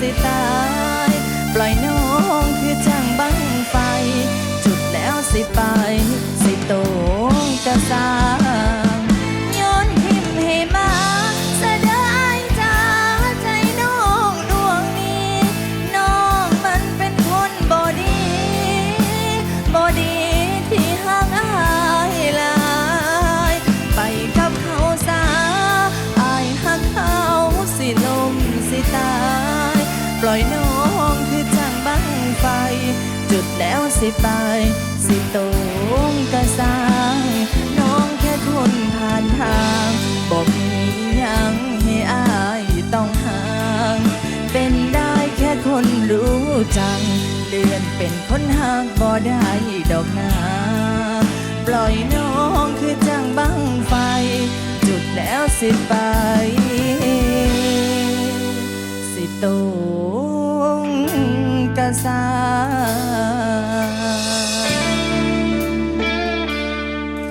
สิตาย ปล่อยน้องคือจังบังไฟ จุดแล้วสิไป สิโตกระสา ล่อยน้องคือจังบังไฟ จุดแล้วสิไป สิตรงกระซาย น้องแค่คนผ่านทางบอกมียังให้อายต้องห่าง เป็นได้แค่คนรู้จัง เลือนเป็นคนห่างบ่ได้ดอกนาปล่อยน้องคือจังบังไฟ จุดแล้วสิไป งกัตริย์